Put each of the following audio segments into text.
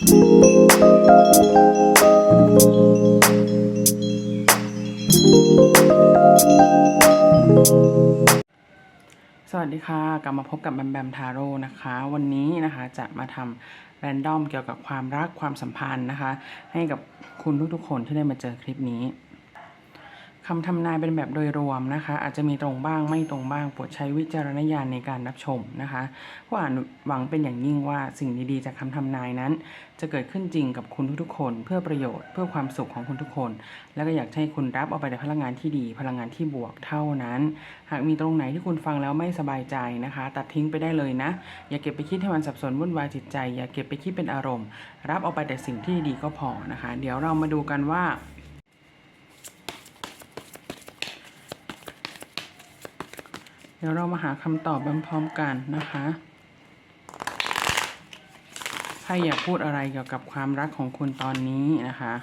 สวัสดีค่ะกลับมาพบกับแบมแบมทาโร่นะคะ วันนี้นะคะจะมาทำแรนดอมเกี่ยวกับความรักความสัมพันธ์นะคะ ให้กับคุณทุกๆคนที่ได้มาเจอคลิปนี้ คำทำนายเป็นแบบโดยรวมนะคะ อาจจะมีตรงบ้างไม่ตรงบ้างโปรดใช้วิจารณญาณในการรับชมนะคะผู้อ่านหวังเป็นอย่างยิ่งว่าสิ่งดีๆ จากคำทำนายนั้น จะเกิดขึ้นจริงกับคุณทุกๆ คน เพื่อประโยชน์เพื่อความสุขของคุณทุกคน แล้วก็อยากให้คุณรับเอาไปในพลังงานที่ดี พลังงานที่บวกเท่านั้น หากมีตรงไหนที่คุณฟังแล้วไม่สบายใจนะคะ ตัดทิ้งไปได้เลยนะ อย่าเก็บไปคิดให้มันสับสนวุ่นวายจิตใจ อย่าเก็บไปคิดเป็นอารมณ์ รับเอาไปแต่สิ่งที่ดีก็พอนะคะ เดี๋ยวเรามาดูกันว่า เดี๋ยวเรามาหาคำตอบพร้อมๆกันนะคะถ้าอยากพูดอะไรเกี่ยวกับความรักของคุณตอนนี้นะคะ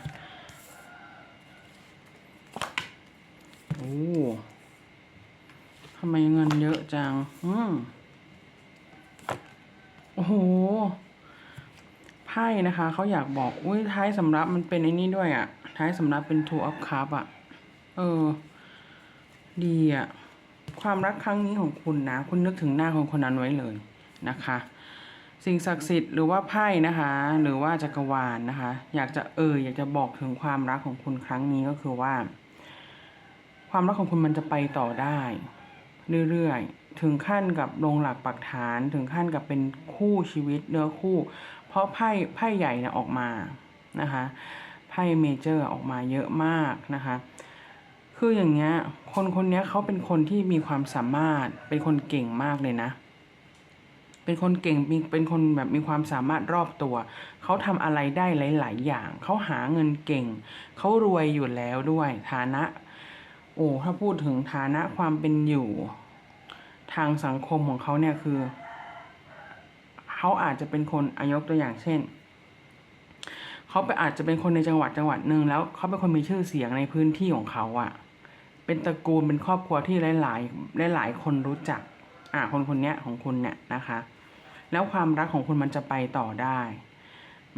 โอ้ทำไมเงินเยอะจัง อืมโอ้โห ไพ่นะคะ เขาอยากบอก อุ้ยท้ายสำรับมันเป็นไอ้นี่ด้วยอะ่ะ ท้ายสำรับเป็น two of cup อะ เออ ดีอะ ความรักครั้งนี้ของคุณนะ คุณนึกถึงหน้าของคนนั้นไว้เลยนะคะ สิ่งศักดิ์สิทธิ์หรือว่าไพ่นะคะ หรือว่าจักรวาลนะคะ อยากจะเอออยากจะบอกถึงความรักของคุณครั้งนี้ก็คือว่า ความรักของคุณมันจะไปต่อได้ เรื่อยๆ ถึงขั้นกับลงหลักปักฐานถึงขั้นกับเป็นคู่ชีวิตเนื้อคู่ เพราะไพ่ไพ่ใหญ่นี่ยออกมานะคะไพ่เมเจอร์ออกมาเยอะมากนะคะ คืออย่างเงี้ย คนคนเนี้ยเขาเป็นคนที่มีความสามารถ เป็นคนเก่งมากเลยนะ เป็นคนเก่งมีเป็นคนแบบมีความสามารถรอบตัว เขาทำอะไรได้หลาย ๆ อย่าง เขาหาเงินเก่ง เขารวยอยู่แล้วด้วย ฐานะ โอ้ถ้าพูดถึงฐานะความเป็นอยู่ ทางสังคมของเขาเนี่ยคือเขาอาจจะเป็นคนอายกตัวอย่างเช่นเขาไปอาจจะเป็นคนในจังหวัดจังหวัดหนึ่งแล้วเขาเป็นคนมีชื่อเสียงในพื้นที่ของเขาอะ่ะ เป็นตระกูลเป็นครอบครัวที่หลาย ๆ หลาย ๆ คนรู้จัก อ่าคนคนนี้ของคุณเนี่ยนะคะ แล้วความรักของคุณมันจะไปต่อได้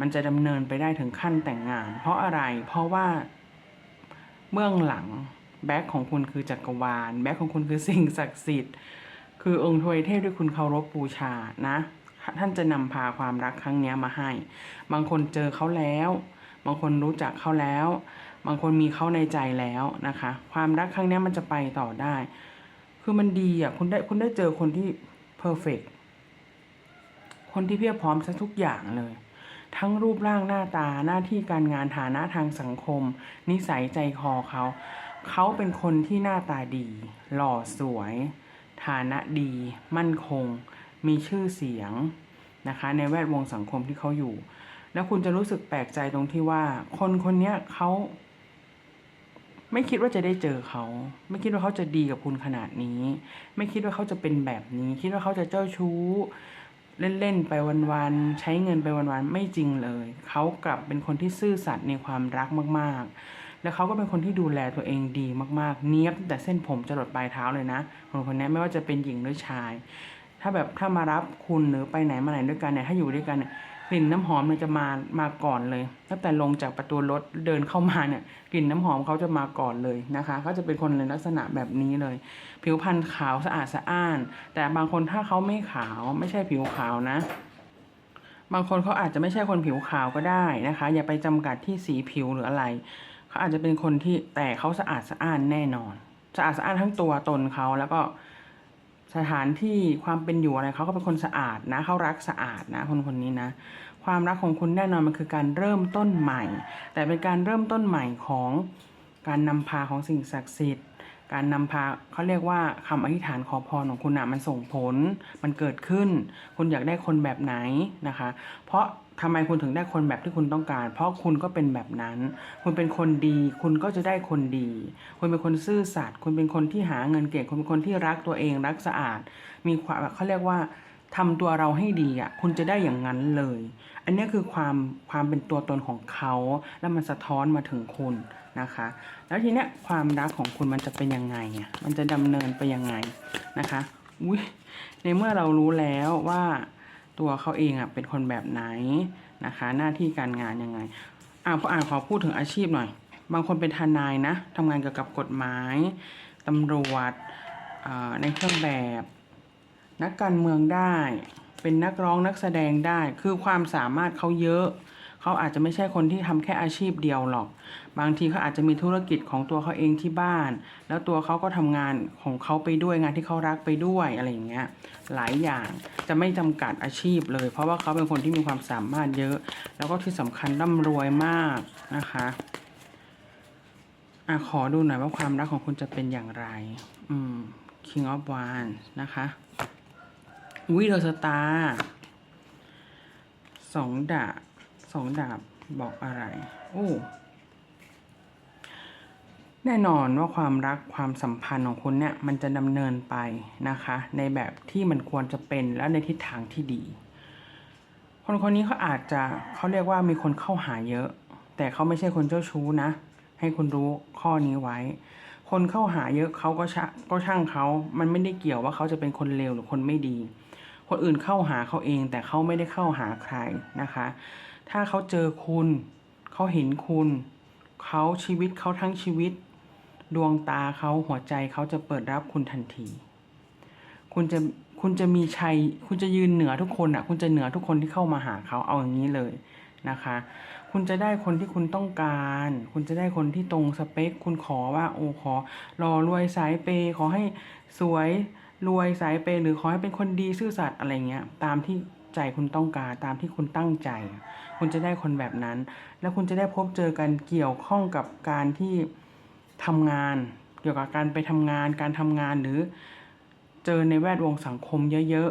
มันจะดำเนินไปได้ถึงขั้นแต่งงาน เพราะอะไร เพราะว่าเบื้องหลังแบ็คของคุณคือจักรวาล แบ็คของคุณคือสิ่งศักดิ์สิทธิ์ คือองค์ทวยเทพที่คุณเคารพบูชานะ ท่านจะนำพาความรักครั้งนี้มาให้ บางคนเจอเขาแล้ว บางคนรู้จักเขาแล้ว บางคนมีเขาในใจแล้วนะคะ ความรักครั้งนี้มันจะไปต่อได้ คือมันดีอะคุณได้คุณได้เจอคนที่เพอร์เฟกคนที่เพียบพร้อมซะทุกอย่างเลย ทั้งรูปร่างหน้าตาหน้าที่การงานฐานะทางสังคม นิสัยใจคอเขา เขาเป็นคนที่หน้าตาดี หล่อสวย ฐานะดี มั่นคง มีชื่อเสียงนะคะ ในแวดวงสังคมที่เขาอยู่ แล้วคุณจะรู้สึกแปลกใจตรงที่ว่า คนคนนี้เขา ไม่คิดว่าจะได้เจอเขา ไม่คิดว่าเขาจะดีกับคุณขนาดนี้ ไม่คิดว่าเขาจะเป็นแบบนี้ คิดว่าเขาจะเจ้าชู้ เล่นๆไปวันๆใช้เงินไปวันๆไม่จริงเลย เขากลับเป็นคนที่ซื่อสัตย์ในความรักมากๆ แล้วเขาก็เป็นคนที่ดูแลตัวเองดีมากๆ เนี้ยบตั้งแต่เส้นผมจรดปลายเท้าเลยนะคนคนนี้ไม่ว่าจะเป็นหญิงหรือชาย ถ้าแบบถ้ามารับคุณหรือไปไหนมาไหนด้วยกันเนี่ยถ้าอยู่ด้วยกันเนี่ย กลิ่นน้ำหอมมันจะมามาก่อนเลยตั้งแต่ลงจากประตูรถเดินเข้ามาเนี่ยกลิ่นน้ำหอมเขาจะมาก่อนเลยนะคะเขาจะเป็นคนในลักษณะแบบนี้เลย ผิวพรรณขาวสะอาดสะอ้าน แต่บางคนถ้าเขาไม่ขาวไม่ใช่ผิวขาวนะ บางคนเขาอาจจะไม่ใช่คนผิวขาวก็ได้นะคะ อย่าไปจำกัดที่สีผิวหรืออะไรเขาอาจจะเป็นคนที่แต่เขาสะอาดสะอ้านแน่นอน สะอาดสะอ้านทั้งตัวตนเขาแล้วก็ สถานที่ความเป็นอยู่อะไรเขาก็เป็นคนสะอาดนะเขารักสะอาดนะคนคนนี้นะ ความรักของคุณแน่นอนมันคือการเริ่มต้นใหม่ แต่เป็นการเริ่มต้นใหม่ของการนำพาของสิ่งศักดิ์สิทธิ์ การนำพาเขาเรียกว่าคำอธิษฐานขอพรของคุณนะมันส่งผล มันเกิดขึ้น คุณอยากได้คนแบบไหนนะคะ เพราะ ทำไมคุณถึงได้คนแบบที่คุณต้องการ เพราะคุณก็เป็นแบบนั้น คุณเป็นคนดี คุณก็จะได้คนดี คุณเป็นคนซื่อสัตย์ คุณเป็นคนที่หาเงินเก่ง คุณเป็นคนที่รักตัวเอง รักสะอาด มีความเขาเรียกว่าทำตัวเราให้ดีอะ คุณจะได้อย่างนั้นเลย อันนี้คือความความเป็นตัวตนของเขา แล้วมันสะท้อนมาถึงคุณนะคะ แล้วทีเนี้ยความรักของคุณมันจะเป็นยังไงอะ มันจะดำเนินไปยังไงนะคะ อุ้ยในเมื่อเรารู้แล้วว่า ตัวเขาเองอะเป็นคนแบบไหนนะคะ หน้าที่การงานยังไงอ่าพออ่านขอพูดถึงอาชีพหน่อย บางคนเป็นทนายนะทำงานเกี่ยวกับกฎหมายตำรวจในเครื่องแบบ นักการเมืองได้ เป็นนักร้องนักแสดงได้ คือความสามารถเขาเยอะ เขาอาจจะไม่ใช่คนที่ทำแค่อาชีพเดียวหรอก บางทีเขาอาจจะมีธุรกิจของตัวเขาเองที่บ้าน แล้วตัวเขาก็ทำงานของเขาไปด้วยงานที่เขารักไปด้วยอะไรอย่างเงี้ยหลายอย่างจะไม่จำกัดอาชีพเลย เพราะว่าเขาเป็นคนที่มีความสามารถเยอะ แล้วก็ที่สำคัญร่ำรวยมากนะคะอะขอดูหน่อยว่าความรักของคุณจะเป็นอย่างไร อืม King of Wands นะคะวิเดอร์สตาร์สองดาบ สองดาบบอกอะไรโอ้แน่นอนว่าความรักความสัมพันธ์ของคุณเนี่ยมันจะดำเนินไปนะคะ ในแบบที่มันควรจะเป็นและในทิศทางที่ดี คนคนนี้เขาอาจจะเขาเรียกว่ามีคนเข้าหาเยอะ แต่เขาไม่ใช่คนเจ้าชู้นะ ให้คุณรู้ข้อนี้ไว้ คนเข้าหาเยอะเขาก็ชะก็ช่างเขามันไม่ได้เกี่ยวว่าเขาจะเป็นคนเลวหรือคนไม่ดี คนอื่นเข้าหาเขาเอง แต่เขาไม่ได้เข้าหาใครนะคะ ถ้าเขาเจอคุณ เขาเห็นคุณ เขาชีวิตเขาทั้งชีวิต ดวงตาเขาหัวใจเขาจะเปิดรับคุณทันที คุณจะคุณจะมีชัย คุณจะยืนเหนือทุกคนอะ คุณจะเหนือทุกคนที่เข้ามาหาเขาเอาอย่างนี้เลยนะคะ คุณจะได้คนที่คุณต้องการ คุณจะได้คนที่ตรงสเปค คุณขอว่าโอ้ขอรอรวยสายเปขอให้สวย รวยสายเปย์หรือขอให้เป็นคนดีซื่อสัตย์อะไรเงี้ย ตามที่ใจคุณต้องการตามที่คุณตั้งใจ คุณจะได้คนแบบนั้น แล้วคุณจะได้พบเจอกันเกี่ยวข้องกับการที่ทำงาน เกี่ยวกับการไปทำงาน การทำงานหรือเจอในแวดวงสังคมเยอะ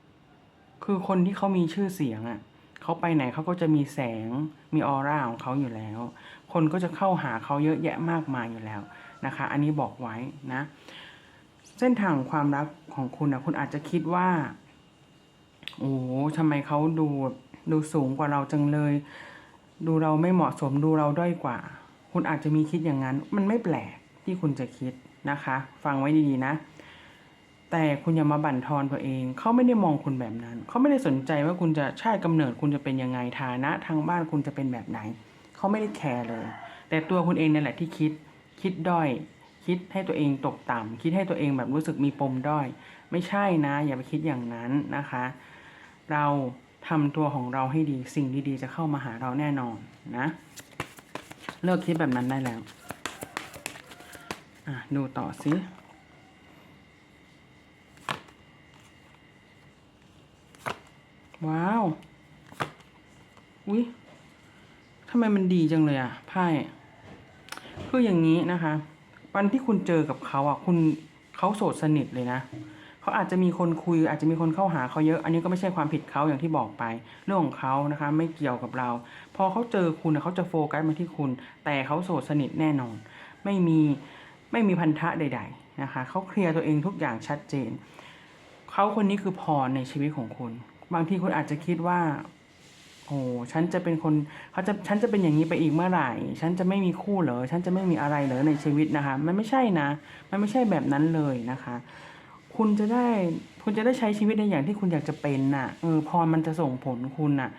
ๆ คือคนที่เขามีชื่อเสียงอะเขาไปไหนเขาก็จะมีแสงมีออร่าของเขาอยู่แล้ว คนก็จะเข้าหาเขาเยอะแยะมากมายอยู่แล้วนะคะ อันนี้บอกไว้นะ เส้นทางของความรักของคุณนะคุณอาจจะคิดว่า โอ้ทำไมเขาดูดูสูงกว่าเราจังเลย ดูเราไม่เหมาะสมดูเราด้อยกว่า คุณอาจจะมีคิดอย่างนั้น มันไม่แปลกที่คุณจะคิดนะคะ ฟังไว้ดีๆนะ แต่คุณอย่ามาบั่นทอนตัวเอง เขาไม่ได้มองคุณแบบนั้น เขาไม่ได้สนใจว่าคุณจะชาติกำเนิดคุณจะเป็นยังไงฐานะ ทางบ้านคุณจะเป็นแบบไหน เขาไม่ได้แคร์เลย แต่ตัวคุณเองนั่แหละที่คิด คิดด้อย คิดให้ตัวเองตกต่ำคิดให้ตัวเองแบบรู้สึกมีปมด้อย ไม่ใช่นะ อย่าไปคิดอย่างนั้นนะคะ เราทำตัวของเราให้ดีสิ่งดีๆ จะเข้ามาหาเราแน่นอนนะเลิกคิดแบบนั้นได้แล้วอะดูต่อสิว้าว อุ๊ยทำไมมันดีจังเลยอะไพ่คืออย่างนี้นะคะ วันที่คุณเจอกับเขาอะคุณเขาโสดสนิทเลยนะเขาอาจจะมีคนคุย อาจจะมีคนเข้าหาเขาเยอะ อันนี้ก็ไม่ใช่ความผิดเขาอย่างที่บอกไป เรื่องของเขานะคะไม่เกี่ยวกับเรา พอเขาเจอคุณน่ะเขาจะโฟกัสมาที่คุณ แต่เขาโสดสนิทแน่นอน ไม่มีไม่มีพันธะใด ๆนะคะเขาเคลียร์ตัวเองทุกอย่างชัดเจนเขาคนนี้คือพรในชีวิตของคุณ บางทีคุณอาจจะคิดว่า โอ้ฉันจะเป็นคนเขาจะฉันจะเป็นอย่างนี้ไปอีกเมื่อไหร่ ฉันจะไม่มีคู่เหรอ ฉันจะไม่มีอะไรเหรอในชีวิตนะคะ มันไม่ใช่นะ มันไม่ใช่แบบนั้นเลยนะคะ คุณจะได้คุณจะได้ใช้ชีวิตในอย่างที่คุณอยากจะเป็นน่ะเออพรมันจะส่งผลคุณน่ะ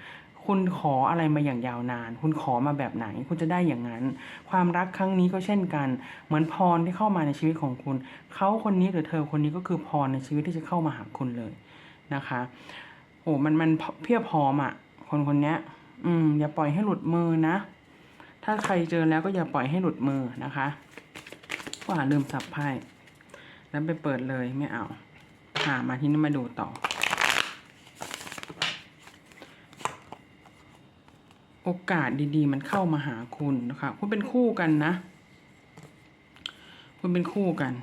คุณขออะไรมาอย่างยาวนาน คุณขอมาแบบไหน คุณจะได้อย่างนั้น ความรักครั้งนี้ก็เช่นกัน เหมือนพรที่เข้ามาในชีวิตของคุณ เขาคนนี้หรือเธอคนนี้ก็คือพรในชีวิตที่จะเข้ามาหาคุณเลยนะคะ โอ้มันมันเพียบพร้อมอะ คนคนนี้อืม อย่าปล่อยให้หลุดมือนะ ถ้าใครเจอแล้วก็อย่าปล่อยให้หลุดมือนะคะว่าลืมสับไพ่แล้วไปเปิดเลยไม่เอาอ่ามาที่นี่มาดูต่อ โอกาสดีๆ มันเข้ามาหาคุณนะคะคุณเป็นคู่กันนะ คุณเป็นคู่กัน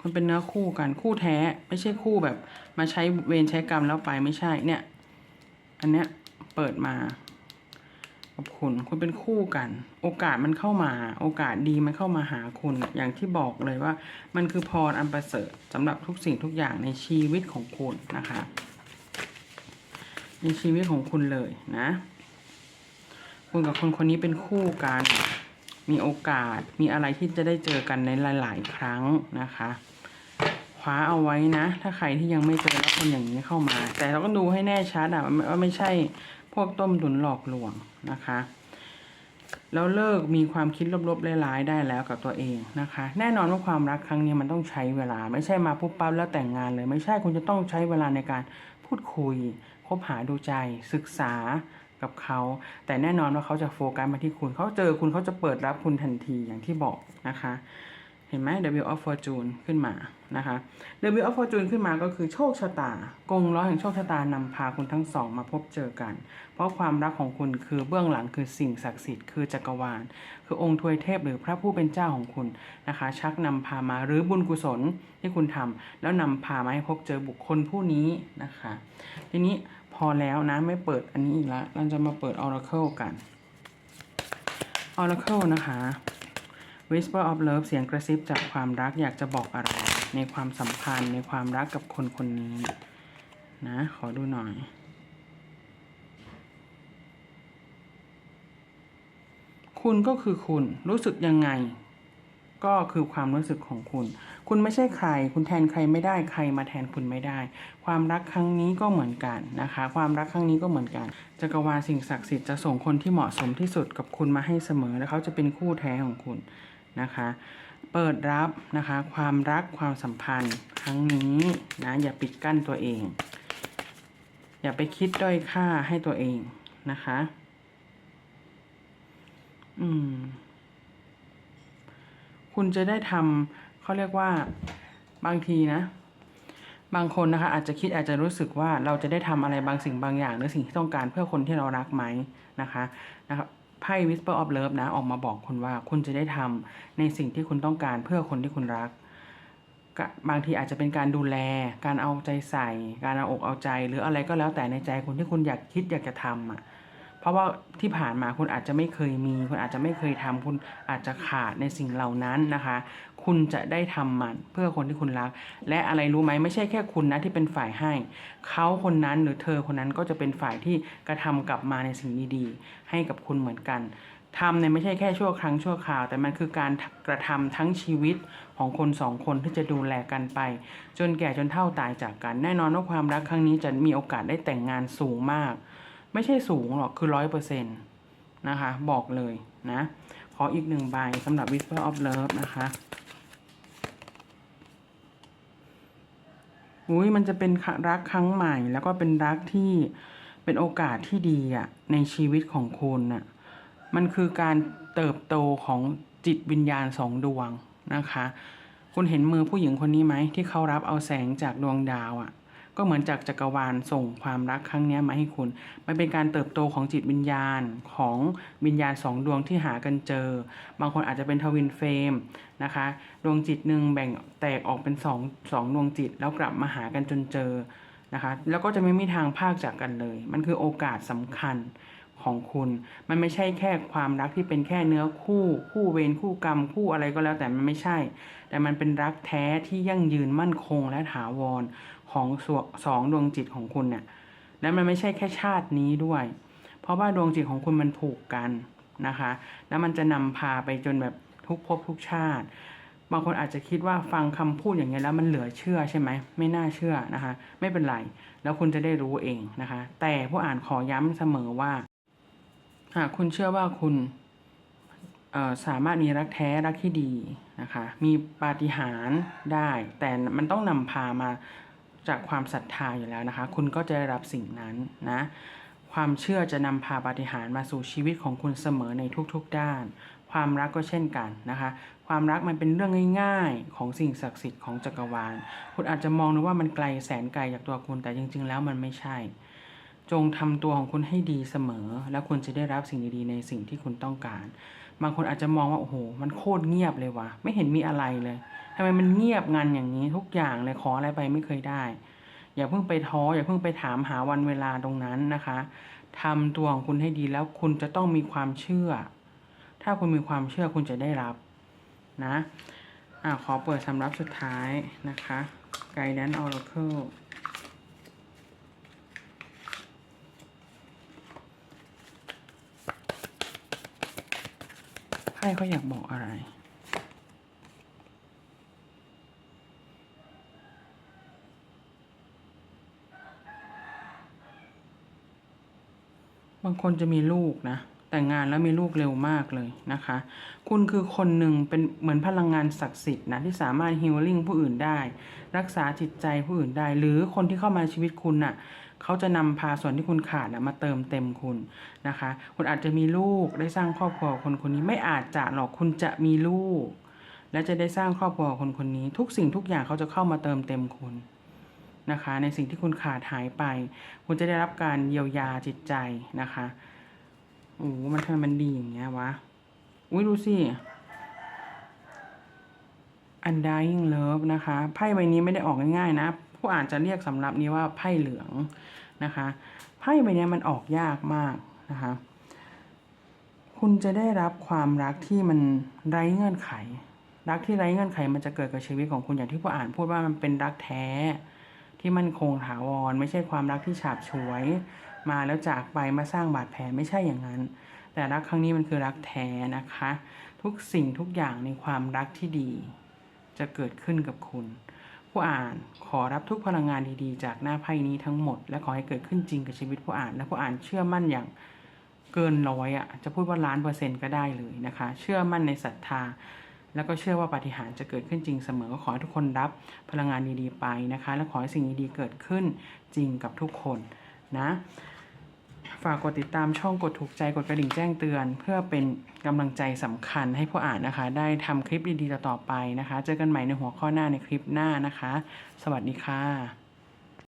คุณเป็นเนื้อคู่กัน คู่แท้ ไม่ใช่คู่แบบ มาใช้เวรใช้กรรมแล้วไปไม่ใช่เนี่ย อันเนี้ย เปิดมากับคุณคุณเป็นคู่กัน โอกาสมันเข้ามา โอกาสดีมันเข้ามาหาคุณอย่างที่บอกเลยว่า มันคือพรอันประเสริฐสำหรับทุกสิ่งทุกอย่างในชีวิตของคุณนะคะ ในชีวิตของคุณเลยนะ คุณกับคนคนนี้เป็นคู่กัน มีโอกาสมีอะไรที่จะได้เจอกันในหลาย ๆ ครั้งนะคะคคว้าเอาไว้นะ ถ้าใครที่ยังไม่เจอแล้วคนอย่างนี้เข้ามา แต่เราก็ดูให้แน่ชัดอะว่าไม่ใช่ พวกต้มตุนหลอกลวงนะคะ แล้วเลิกมีความคิดลบๆร้ายๆได้แล้วกับตัวเองนะคะ แน่นอนว่าความรักครั้งนี้มันต้องใช้เวลา ไม่ใช่มาปุ๊บปั๊บแล้วแต่งงานเลย ไม่ใช่คุณจะต้องใช้เวลาในการพูดคุย คบหาดูใจศึกษากับเขา แต่แน่นอนว่าเขาจะโฟกัสมาที่คุณเขาเจอคุณเขาจะเปิดรับคุณทันทีอย่างที่บอกนะคะ เห็นไหม W of Fortune ขึ้นมานะคะ W of Fortune ขึ้นมาก็คือโชคชะตากงล้อแห่งโชคชะตานำพาคุณทั้งสองมาพบเจอกัน เพราะความรักของคุณคือเบื้องหลังคือสิ่งศักดิ์สิทธิ์คือจักรวาล คือองค์ทวยเทพหรือพระผู้เป็นเจ้าของคุณนะคะ ชักนำพามาหรือบุญกุศลที่คุณทำแล้วนำพามาให้พบเจอบุคคลผู้นี้นะคะ ทีนี้พอแล้วนะไม่เปิดอันนี้อีกแล้วเราจะมาเปิด Oracle กัน Oracle นะคะ Whisper of Love เสียงกระซิบจากความรักอยากจะบอกอะไร ในความสัมพันธ์ในความรักกับคนคนนี้ นะ ขอดูหน่อย คุณก็คือคุณรู้สึกยังไง ก็คือความรู้สึกของคุณ คุณไม่ใช่ใคร คุณแทนใครไม่ได้ใครมาแทนคุณไม่ได้ ความรักครั้งนี้ก็เหมือนกันนะคะ ความรักครั้งนี้ก็เหมือนกันจักรวาลสิ่งศักดิ์สิทธิ์จะส่งคนที่เหมาะสมที่สุดกับคุณมาให้เสมอ และเขาจะเป็นคู่แท้ของคุณ นะคะ เปิดรับนะคะ ความรักความสัมพันธ์ครั้งนี้นะอย่าปิดกั้นตัวเอง อย่าไปคิดด้อยค่าให้ตัวเองนะคะ อืม คุณจะได้ทำเขาเรียกว่าบางทีนะบางคนนะคะอาจจะคิดอาจจะรู้สึกว่าเราจะได้ทำอะไรบางสิ่งบางอย่างหรือสิ่งที่ต้องการเพื่อคนที่เรารักไหมนะคะนะครับ ไพ่ Whisper of Love นะออกมาบอกคุณว่าคุณจะได้ทำในสิ่งที่คุณต้องการเพื่อคนที่คุณรัก บางทีอาจจะเป็นการดูแล การเอาใจใส่ การเอาอกเอาใจ หรืออะไรก็แล้วแต่ในใจคุณที่คุณอยากคิดอยากจะทำอะเพราะว่าที่ผ่านมาคุณอาจจะไม่เคยมี คุณอาจจะไม่เคยทำคุณอาจจะขาดในสิ่งเหล่านั้นนะคะ คุณจะได้ทำมันเพื่อคนที่คุณรัก และอะไรรู้ไหมไม่ใช่แค่คุณนะที่เป็นฝ่ายให้ เขาคนนั้นหรือเธอคนนั้นก็จะเป็นฝ่ายที่กระทำกลับมาในสิ่งดีๆให้กับคุณเหมือนกันทำเนี่ยไม่ใช่แค่ชั่วครั้งชั่วคราว แต่มันคือการกระทำทั้งชีวิตของคนสองคนที่จะดูแลกันไป จนแก่จนเฒ่าตายจากกัน แน่นอนว่าความรักครั้งนี้จะมีโอกาสได้แต่งงานสูงมาก ไม่ใช่สูงหรอกคือร้อยเปอร์เซ็นต์นะคะ บอกเลยนะ ขออีกหนึ่งใบสำหรับ Whisper of Love นะคะ อุ้ยมันจะเป็นรักครั้งใหม่ แล้วก็เป็นรักที่เป็นโอกาสที่ดีอะในชีวิตของคุณน่ะมันคือการเติบโตของจิตวิญญาณสองดวงนะคะ คุณเห็นมือผู้หญิงคนนี้ไหมที่เขารับเอาแสงจากดวงดาวอะ่ะ ก็เหมือนจากจักรวาลส่งความรักครั้งนี้มาให้คุณ มันเป็นการเติบโตของจิตวิญญาณของวิญญาณสองดวงที่หากันเจอ บางคนอาจจะเป็นทวินเฟรมนะคะ ดวงจิตหนึ่งแบ่งแตกออกเป็นสองสองดวงจิต แล้วกลับมาหากันจนเจอนะคะ แล้วก็จะไม่มีทางพากจากกันเลย มันคือโอกาสสำคัญของคุณ มันไม่ใช่แค่ความรักที่เป็นแค่เนื้อคู่คู่เวรคู่กรรมคู่อะไรก็แล้วแต่มันไม่ใช่ แต่มันเป็นรักแท้ที่ยั่งยืนมั่นคงและถาวร ของสสองดวงจิตของคุณเนี่ยและมันไม่ใช่แค่ชาตินี้ด้วย เพราะว่าดวงจิตของคุณมันผูกกันนะคะ แล้วมันจะนำพาไปจนแบบทุกภพทุกชาติ บางคนอาจจะคิดว่าฟังคำพูดอย่างเงี้ยแล้วมันเหลือเชื่อใช่ไหมไม่น่าเชื่อนะคะ ไม่เป็นไร แล้วคุณจะได้รู้เองนะคะ แต่ผู้อ่านขอย้ำเสมอว่าหากคุณเชื่อว่าคุณสามารถมีรักแท้รักที่ดีนะคะ มีปาฏิหาริย์ได้ แต่มันต้องนำพามา จากความศรัทธาอยู่แล้วนะคะ คุณก็จะได้รับสิ่งนั้นนะ ความเชื่อจะนำพาปาฏิหาริย์มาสู่ชีวิตของคุณเสมอในทุกๆด้าน ความรักก็เช่นกันนะคะ ความรักมันเป็นเรื่องง่าย ๆ ของสิ่งศักดิ์สิทธิ์ของจักรวาล คุณอาจจะมองนึกว่ามันไกลแสนไกลจากตัวคุณแต่จริง ๆ แล้วมันไม่ใช่ จงทำตัวของคุณให้ดีเสมอ แล้วคุณจะได้รับสิ่งดีๆในสิ่งที่คุณต้องการ บางคนอาจจะมองว่าโอ้โหมันโคตรเงียบเลยวะไม่เห็นมีอะไรเลยทำไมมันเงียบงันอย่างนี้ทุกอย่างเลยขออะไรไปไม่เคยได้ อย่าเพิ่งไปท้ออย่าเพิ่งไปถามหาวันเวลาตรงนั้นนะคะทำตัวของคุณให้ดีแล้วคุณจะต้องมีความเชื่อ ถ้าคุณมีความเชื่อคุณจะได้รับนะอ่าขอเปิดสำรับสุดท้ายนะคะ Guidance Oracle ไพ่เเขาอยากบอกอะไร บางคนจะมีลูกนะ แต่งงานแล้วมีลูกเร็วมากเลยนะคะ คุณคือคนหนึ่งเป็นเหมือนพลังงานศักดิ์สิทธิ์นะ ที่สามารถฮิลลิ่งผู้อื่นได้ รักษาจิตใจผู้อื่นได้ หรือคนที่เข้ามาชีวิตคุณนะ่ะ เขาจะนำพาส่วนที่คุณขาดนะมาเติมเต็มคุณนะคะ คุณอาจจะมีลูกได้สร้างครอบครัวคนคนนี้ไม่อาจจะหรอกคุณจะมีลูก และจะได้สร้างครอบครัวคนคนนี้ ทุกสิ่งทุกอย่างเขาจะเข้ามาเติมเต็มคุณนะคะ ในสิ่งที่คุณขาดหายไป คุณจะได้รับการเยียวยาจิตใจนะคะโอ้โหมันทำไมมันดีอย่างเงี้ยวะอุ้ยดูสิ Undying Love นะคะไพ่ใบนี้ไม่ได้ออกง่ายๆนะ ผู้อ่านจะเรียกสำรับนี้ว่าไพ่เหลืองนะคะไพ่ใบนี้มันออกยากมากนะคะคุณจะได้รับความรักที่มันไร้เงื่อนไข รักที่ไร้เงื่อนไขมันจะเกิดกับชีวิตของคุณอย่างที่ผู้อ่านพูดว่ามันเป็นรักแท้ที่มั่นคงถาวร ไม่ใช่ความรักที่ฉาบฉวย มาแล้วจากไปมาสร้างบาดแผลไม่ใช่อย่างนั้น แต่รักครั้งนี้มันคือรักแท้นะคะ ทุกสิ่งทุกอย่างในความรักที่ดี จะเกิดขึ้นกับคุณ ผู้อ่านขอรับทุกพลังงานดีๆ จากหน้าไพ่นี้ทั้งหมด และขอให้เกิดขึ้นจริงกับชีวิตผู้อ่าน และผู้อ่านเชื่อมั่นอย่างเกินร้อยอะจะพูดว่าล้านเปอร์เซ็นต์ก็ได้เลยนะคะ เชื่อมั่นในศรัทธา แล้วก็เชื่อว่าปาฏิหาริย์จะเกิดขึ้นจริงเสมอก็ขอให้ทุกคนรับพลังงานดีๆไปนะคะ และขอให้สิ่งดีๆเกิดขึ้นจริงกับทุกคนนะ ฝากกดติดตามช่องกดถูกใจกดกระดิ่งแจ้งเตือน เพื่อเป็นกำลังใจสำคัญให้ผู้อ่านนะคะ ได้ทำคลิปดีๆต่อๆไปนะคะ เจอกันใหม่ในหัวข้อหน้าในคลิปหน้านะคะ สวัสดีค่ะ